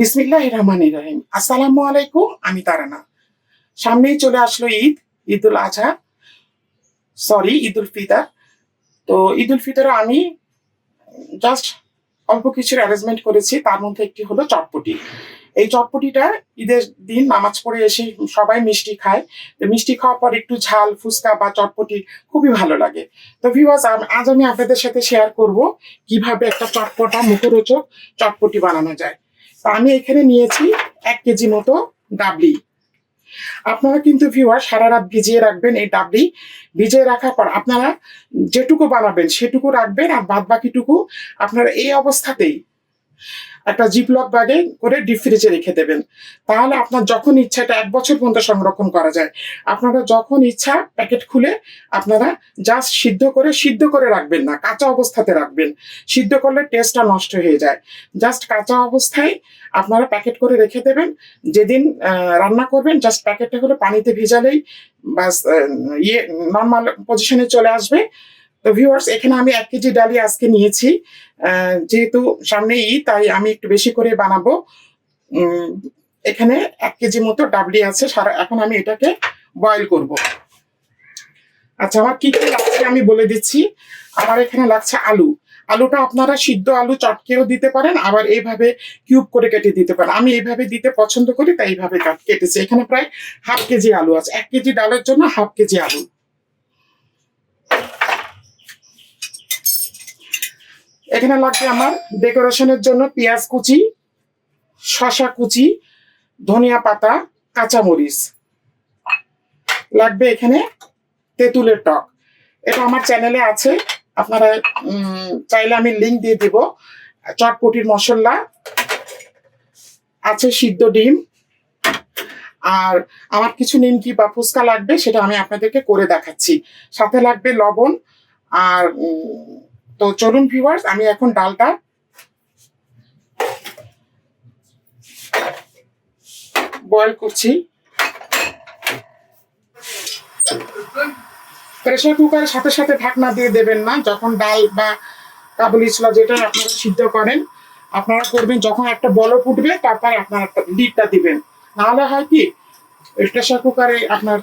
বিসমিল্লাহ রহমান রহিম। আসসালামু আলাইকুম, আমি তারানা। সামনেই চলে আসলো ঈদ, ঈদুল আজহা। সরি ঈদুল ফিতর। তো ঈদুল ফিতরে আমি জাস্ট অল্প কিছুর অ্যারেঞ্জমেন্ট করেছি, তার মধ্যে একটি হলো চটপটি। এই চটপটিটা ঈদের দিন নামাজ পড়ে এসে সবাই মিষ্টি খায়। তো মিষ্টি খাওয়ার পর একটু ঝাল, ফুচকা বা চটপটি খুবই ভালো লাগে। তো ভিওয়াজ আজ আমি আপনাদের সাথে শেয়ার করব কীভাবে একটা চটপটা মুখরোচক চটপটি বানানো যায়। আমি এখানে নিয়েছি এক কেজি মতো ডাবলি। আপনারা কিন্তু ভিউয়ার সারা রাত ভিজিয়ে রাখবেন এই ডাবলি। ভিজিয়ে রাখার পর আপনারা যেটুকু বানাবেন সেটুকু রাখবেন আর বাদ বাকিটুকু আপনারা এই অবস্থাতেই একটা জিপলক ব্যাগে করে ডিপ ফ্রিজে রেখে দেবেন। তাহলে আপনার যখন ইচ্ছা এটা এক বছর পর্যন্ত সংরক্ষণ করা যায়। আপনারা যখন ইচ্ছা প্যাকেট খুলে আপনারা জাস্ট সিদ্ধ করে সিদ্ধ করে রাখবেন না, কাঁচা অবস্থাতে রাখবেন। সিদ্ধ করলে টেস্টটা নষ্ট হয়ে যায়। জাস্ট কাঁচা অবস্থায় আপনারা প্যাকেট করে রেখে দেবেন। যেদিন রান্না করবেন জাস্ট প্যাকেটটা করে পানিতে ভেজালেই, বাস ইয়ে নর্মাল পজিশনে চলে আসবে। তো ভিউয়ার্স এখানে আমি এক কেজি ডালি আজকে নিয়েছি। যেহেতু সামনে ঈদ, তাই আমি একটু বেশি করে বানাবো। এখানে এক কেজি মতো ডাবলি আছে, সারা এখন আমি এটাকে বয়েল করব। আচ্ছা আমার কি কি লাগছে আমি বলে দিচ্ছি। আমার এখানে লাগছে আলু। আলুটা আপনারা সিদ্ধ আলু চটকেও দিতে পারেন, আবার এইভাবে কিউব করে কেটে দিতে পারেন। আমি এইভাবে দিতে পছন্দ করি, তাই এইভাবে কাট- কেটেছি। এখানে প্রায় হাফ কেজি আলু আছে। এক কেজি ডালের জন্য হাফ কেজি আলু। এখানে লাগবে আমার ডেকোরেশনের জন্য পেঁয়াজ কুচি শশা কুচি, ধনিয়া পাতা, কাঁচামরিচ। লাগবে এখানে তেঁতুলের টক। এটা আমার চ্যানেলে আছে, আপনারা চাইলে আমি লিঙ্ক দিয়ে দিব। চটপটির মশলা, আছে সিদ্ধ ডিম। আর আমার কিছু নিমকি বা ফুচকা লাগবে, সেটা আমি আপনাদেরকে করে দেখাচ্ছি। সাথে লাগবে লবণ আর তো চলুন ভিউয়ার্স আমি এখন ডালটা বয়েল করছি। প্রেসার কুকারের সাথে সাথে ঢাকনা দিয়ে দেবেন না, যখন ডাল বা কাবুলি ছোলা যেটা আপনারা সিদ্ধ করেন, আপনারা করবেন, যখন একটা বলক উঠবে, তারপরে আপনারা লিডটা দিবেন। নাহলে হয় কি প্রেসার কুকারে আপনার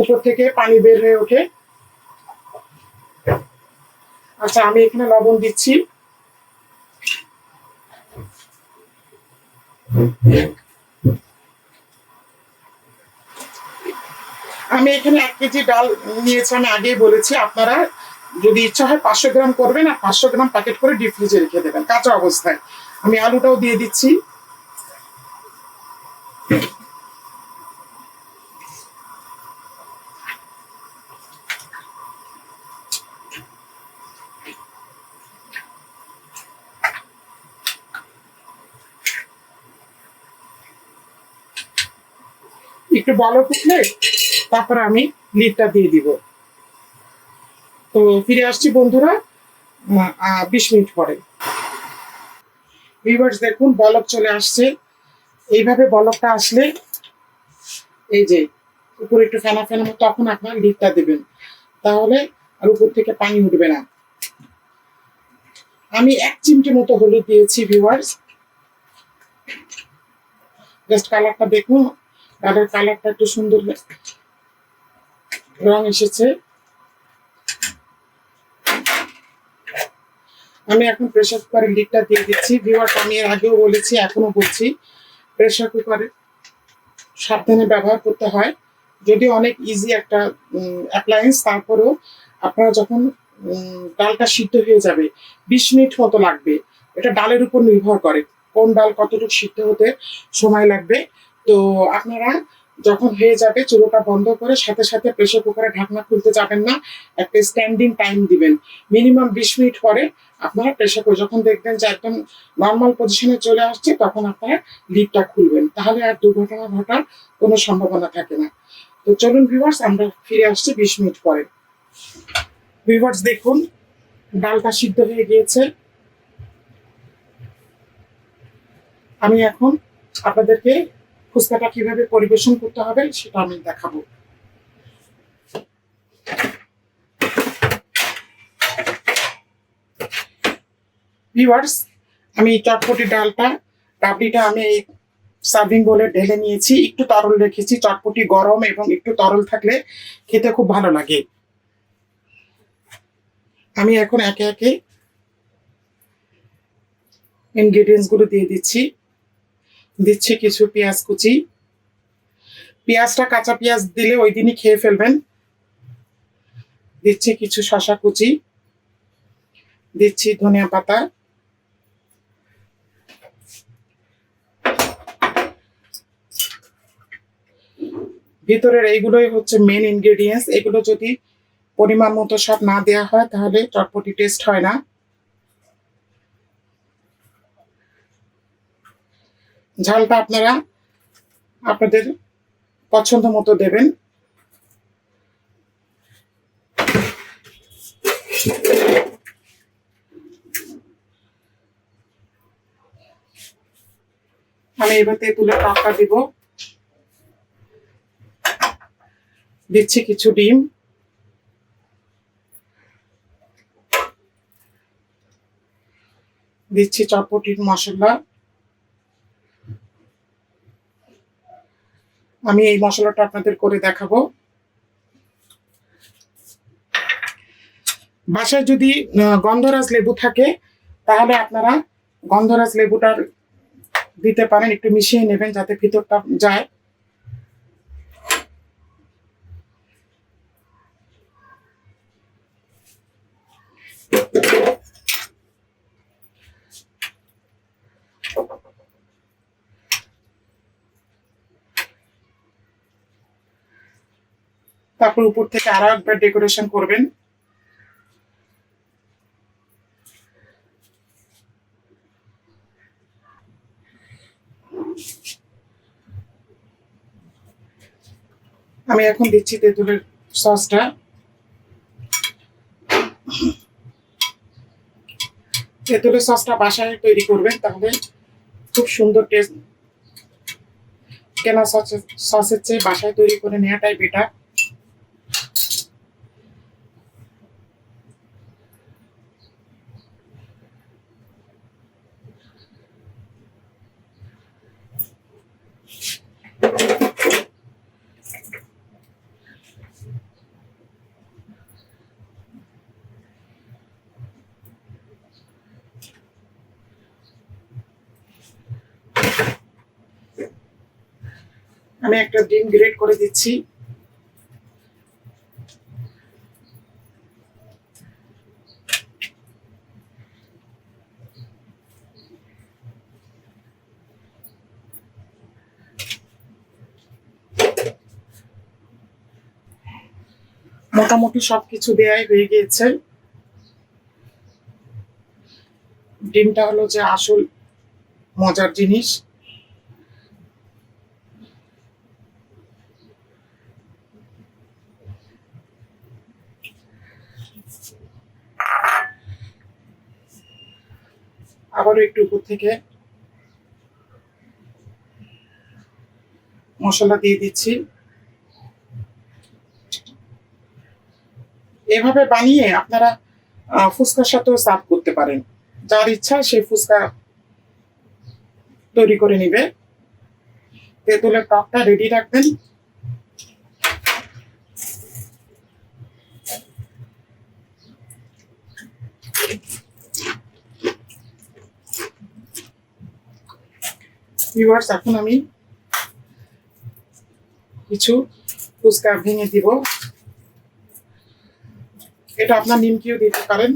উপর থেকে পানি বের হয়ে ওঠে আচ্ছা আমি এখানে লবণ দিচ্ছি। আমি এখানে এক কেজি ডাল নিয়েছি, আমি আগেই বলেছি, আপনারা যদি ইচ্ছা হয় পাঁচশো গ্রাম করবেন আর পাঁচশো গ্রাম প্যাকেট করে ডিপ ফ্রিজে রেখে দেবেন, কাঁচা অবস্থায়। আমি আলুটাও দিয়ে দিচ্ছি। একটু বলো ফুটলে তারপরে আমি লিডটা দিয়ে দিব। তো ফিরে আসছি বন্ধুরা বিশ মিনিট পরে। ভিউয়ার্স দেখুন বলক চলে আসছে। এইভাবে বলকটা আসলে এই যে উপরে একটু ফেনা ফেনা তখন আপনার লিডটা দেবেন। তাহলে আর উপর থেকে পানি উঠবে না। আমি এক চিমটি মতো হলুদ দিয়েছি ভিউয়ার্স জাস্ট কালারটা দেখুন। ডালের কালারটা একটু সুন্দর রং এসেছে। আমি এখন প্রেসার কুকারের লিডটা দিয়ে দিচ্ছি। ভিওয়ার্স আমি আগেও বলেছি এখনও বলছি। প্রেসার কুকারে সাবধানে ব্যবহার করতে হয়। যদি অনেক ইজি একটা অ্যাপ্লায়েন্স তারপরেও আপনারা যখন ডালটা সিদ্ধ হয়ে যাবে, বিশ মিনিট মতো লাগবে। এটা ডালের উপর নির্ভর করে কোন ডাল কতটুকু সিদ্ধ হতে সময় লাগবে। তো আপনারা যখন হয়ে যাবে, চুলোটা বন্ধ করে সাথে সাথে প্রেসার কুকারে ঢাকনা খুলতে যাবেন না, একটা স্ট্যান্ডিং টাইম দিবেন। মিনিমাম বিশ মিনিট পরে আপনারা প্রেশার কুকার যখন দেখবেন যে একদম নর্মাল পজিশনে চলে আসছে, তখন আপনারা লিডটা খুলবেন। তাহলে আর দুর্ঘটনা ঘটার কোনো সম্ভাবনা থাকে না। তো চলুন ভিউয়ার্স আমরা ফিরে আসছি বিশ মিনিট পরে। ভিউয়ার্স দেখুন, ডালটা সিদ্ধ হয়ে গিয়েছে। আমি এখন আপনাদেরকে ফুচকাটা কীভাবে পরিবেশন করতে হবে সেটা আমি দেখাবো। ভিউয়ার্স আমি চটপটি ডালটা ডাবলিটা আমি এই সার্ভিং বলে ঢেলে নিয়েছি। একটু তরল রেখেছি, চটপটি গরম এবং একটু তরল থাকলে খেতে খুব ভালো লাগে। আমি এখন একে একে ইনগ্রিডিয়েন্টসগুলো দিয়ে দিচ্ছি। দিচ্ছি কিছু পেঁয়াজ কুচি। পেঁয়াজটা কাঁচা পেঁয়াজ দিলে ওই দিনই খেয়ে ফেলবেন। দিচ্ছি কিছু শশা কুচি। দিচ্ছি ধনিয়া পাতা। ভিতরের এইগুলোই হচ্ছে মেন ইনগ্রেডিয়েন্টস এগুলো যদি পরিমাণ মতো সব না দেওয়া হয়, তাহলে চটপটি টেস্ট হয় না। ঝালটা আপনারা আপনাদের পছন্দ মতো দেবেন। আমি এবার তেঁতুলের টকটা দিব। দিচ্ছি কিছু ডিম। দিচ্ছি চটপটির মশলা। আমি এই মশলাটা আপনাদের করে দেখাবো। বাসায় যদি গন্ধরাজ লেবু থাকে, তাহলে আপনারা গন্ধরাজ লেবুটার দিতে পারেন, একটু মিশিয়ে নেবেন যাতে ভিতরটা যায়। তারপর উপর থেকে আরও একবার ডেকোরেশন করবেন। আমি এখন দিচ্ছি তেঁতুলের সসটা। তেঁতুলের সসটা বাসায় তৈরি করবেন, তাহলে খুব সুন্দর টেস্ট কেনা সসের চেয়ে বাসায় তৈরি করে নেওয়াটাই বেটার আমি একটা ডিম গ্রেট করে দিচ্ছি। মোটামুটি সবকিছু দেয়াই হয়ে গিয়েছে। ডিমটা হলো যে আসল মজার জিনিস। আবারও একটু উপর থেকে মশলা দিয়ে দিচ্ছি। এভাবে বানিয়ে আপনারা ফুচকার সাথেও সার্ভ করতে পারেন। যার ইচ্ছা সেই ফুচকা তৈরি করে নিবে। তেঁতুলের টকটা রেডি রাখবেন। ভিউয়ার্স এখন আমি কিছু ফুচকা ভেঙে দিব। এটা আপনার নিমকিও দিতে পারেন।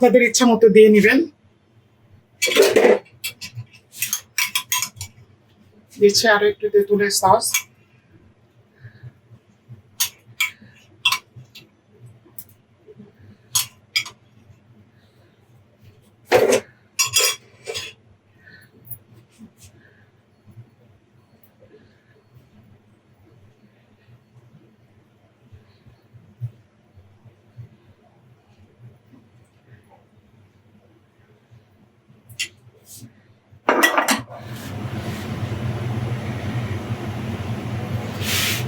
আপনাদের ইচ্ছা মতো দিয়ে নেবেন। দিচ্ছে আরও একটু তেঁতুলের সস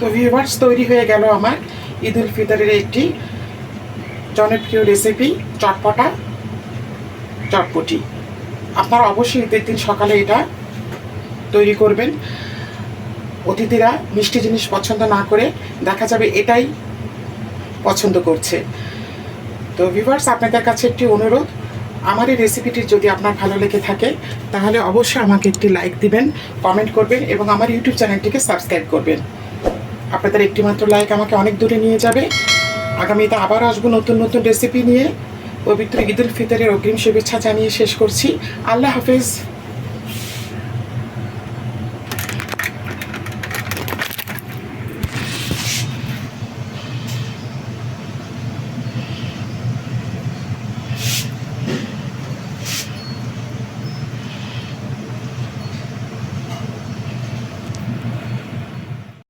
তো ভিউয়ার্স তৈরি হয়ে গেল আমার ঈদ উল ফিতরের একটি জনপ্রিয় রেসিপি চটপটা, চটপটি। আপনারা অবশ্যই ঈদের দিন সকালে এটা তৈরি করবেন। অতিথিরা মিষ্টি জিনিস পছন্দ না করে দেখা যাবে এটাই পছন্দ করছে। তো ভিভার্স আপনাদের কাছে একটি অনুরোধ, আমার এই রেসিপিটি যদি আপনার ভালো লেগে থাকে, তাহলে অবশ্যই আমাকে একটি লাইক দিবেন কমেন্ট করবেন এবং আমার ইউটিউব চ্যানেলটিকে সাবস্ক্রাইব করবেন। আপনাদের একটিমাত্র লাইক আমাকে অনেক দূরে নিয়ে যাবে। আগামীতে আবার আসব নতুন নতুন রেসিপি নিয়ে। পবিত্র ঈদুল ফিতরের অগ্রিম শুভেচ্ছা জানিয়ে শেষ করছি। আল্লাহ হাফেজ।